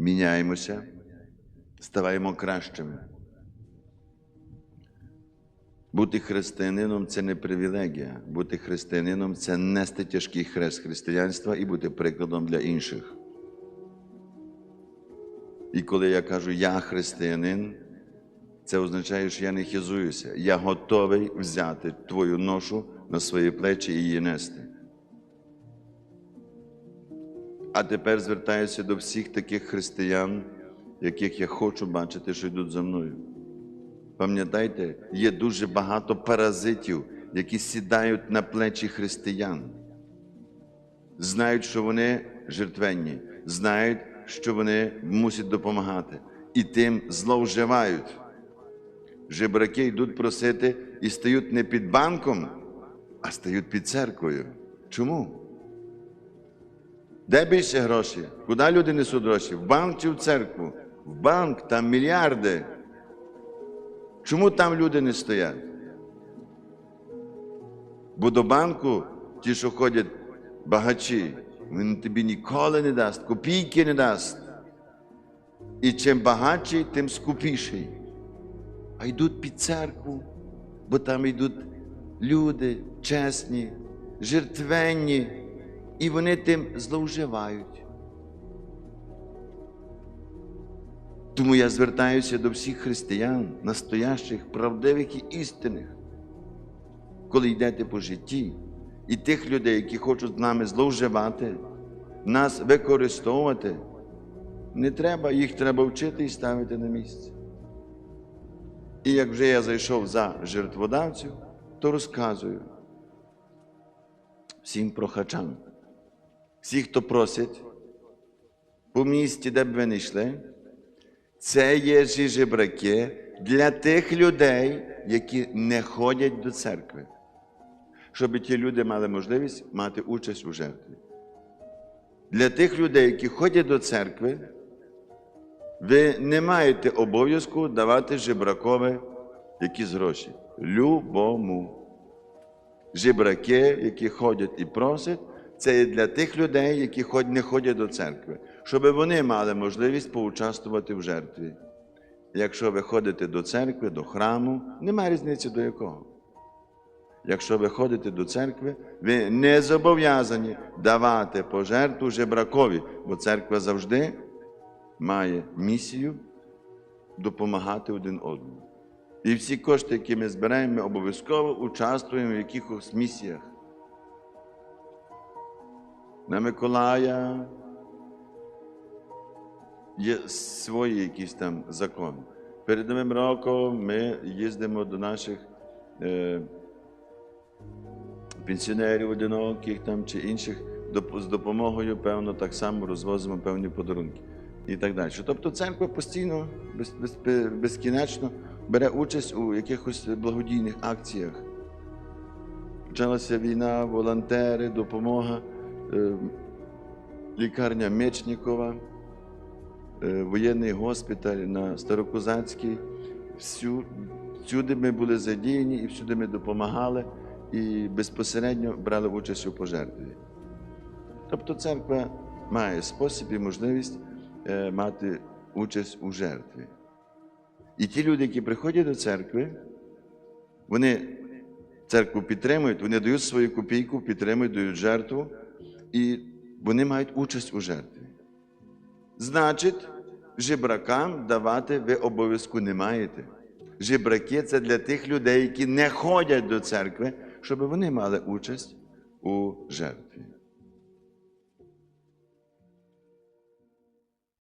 міняємося, ставаємо кращими. Бути християнином це не привілегія. Бути християнином це нести тяжкий хрест християнства і бути прикладом для інших. І коли я кажу я християнин, це означає, що я не хизуюся. Я готовий взяти твою ношу на свої плечі і її нести. А тепер звертаюся до всіх таких християн, яких я хочу бачити, що йдуть за мною. Пам'ятайте, є дуже багато паразитів, які сідають на плечі християн. Знають, що вони жертвенні, знають, що вони мусять допомагати, і тим зловживають. Жебраки йдуть просити і стають не під банком, а стають під церквою. Чому? Де більше гроші? Куди люди несуть гроші? В банк чи в церкву? В банк там мільярди. Чому там люди не стоять? Бо до банку ті, що ходять багачі, він тобі ніколи не дасть, копійки не дасть. І чим багатший, тим скупіший. А йдуть під церкву, бо там йдуть люди чесні, жертвенні, і вони тим зловживають. Тому я звертаюся до всіх християн, настоящих, правдивих і істинних, коли йдете по житті, і тих людей, які хочуть з нами зловживати, нас використовувати, не треба, їх треба вчити і ставити на місце. І як вже я зайшов за жертводавців, то розказую всім прохачам, всі, хто просить, по місті, де б ви не йшли, це є жебраки для тих людей, які не ходять до церкви, щоб ті люди мали можливість мати участь у жертві. Для тих людей, які ходять до церкви, ви не маєте обов'язку давати жебракове якісь гроші. Любому. Жебраки, які ходять і просять, це є для тих людей, які не ходять до церкви, щоб вони мали можливість поучаствувати в жертві. Якщо ви ходите до церкви, до храму, немає різниці до якого. Якщо ви ходите до церкви, ви не зобов'язані давати пожертву жебракові, бо церква завжди має місію допомагати один одному. І всі кошти, які ми збираємо, ми обов'язково участвуємо в якихось місіях. На Миколая є свої якісь там закони. Перед Новим роком ми їздимо до наших е, пенсіонерів одиноких там, чи інших з допомогою, певно, так само розвозимо певні подарунки і так далі. Тобто церква постійно, без, без, безкінечно бере участь у якихось благодійних акціях. Почалася війна, волонтери, допомога, лікарня Мечнікова, е, воєнний госпіталь на Старокозацькій. Всю, всюди ми були задіяні і всюди ми допомагали і безпосередньо брали участь у пожертві. Тобто церква має спосіб і можливість е, мати участь у жертві. І ті люди, які приходять до церкви, вони церкву підтримують, вони дають свою копійку, підтримують, дають жертву, і вони мають участь у жертві. Значить, жебракам давати ви обов'язку не маєте. Жебраки це для тих людей, які не ходять до церкви, щоб вони мали участь у жертві.